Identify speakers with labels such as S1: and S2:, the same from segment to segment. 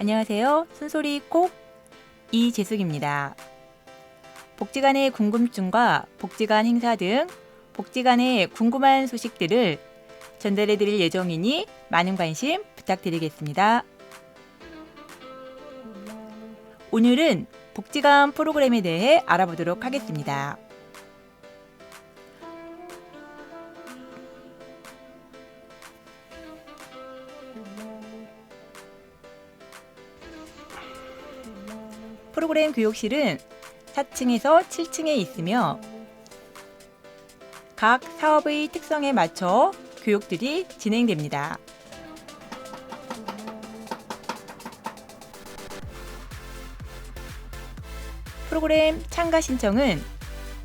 S1: 안녕하세요. 순소리 꼭 이재숙입니다. 복지관의 궁금증과 복지관 행사 등 복지관의 궁금한 소식들을 전달해 드릴 예정이니 많은 관심 부탁드리겠습니다. 오늘은 복지관 프로그램에 대해 알아보도록 하겠습니다. 프로그램 교육실은 4층에서 7층에 있으며 각 사업의 특성에 맞춰 교육들이 진행됩니다. 프로그램 참가 신청은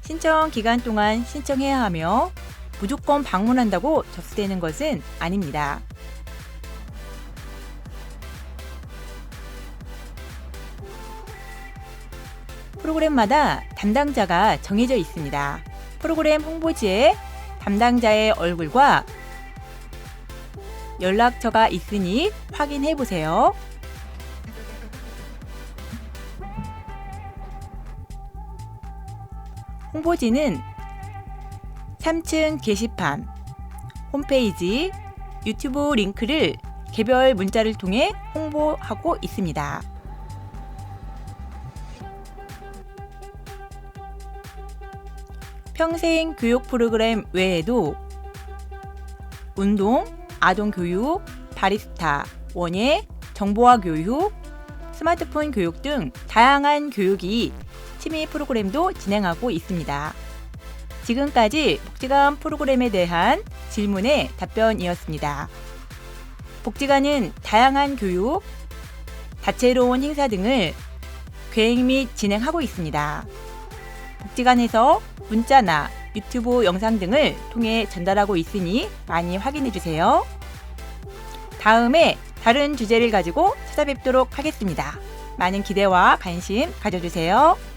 S1: 신청 기간 동안 신청해야 하며 무조건 방문한다고 접수되는 것은 아닙니다. 프로그램마다 담당자가 정해져 있습니다. 프로그램 홍보지에 담당자의 얼굴과 연락처가 있으니 확인해 보세요. 홍보지는 3층 게시판, 홈페이지, 유튜브 링크를 개별 문자를 통해 홍보하고 있습니다. 평생 교육 프로그램 외에도 운동, 아동 교육, 바리스타, 원예, 정보화 교육, 스마트폰 교육 등 다양한 교육이 취미 프로그램도 진행하고 있습니다. 지금까지 복지관 프로그램에 대한 질문의 답변이었습니다. 복지관은 다양한 교육, 다채로운 행사 등을 계획 및 진행하고 있습니다. 복지관에서 문자나 유튜브 영상 등을 통해 전달하고 있으니 많이 확인해 주세요. 다음에 다른 주제를 가지고 찾아뵙도록 하겠습니다. 많은 기대와 관심 가져주세요.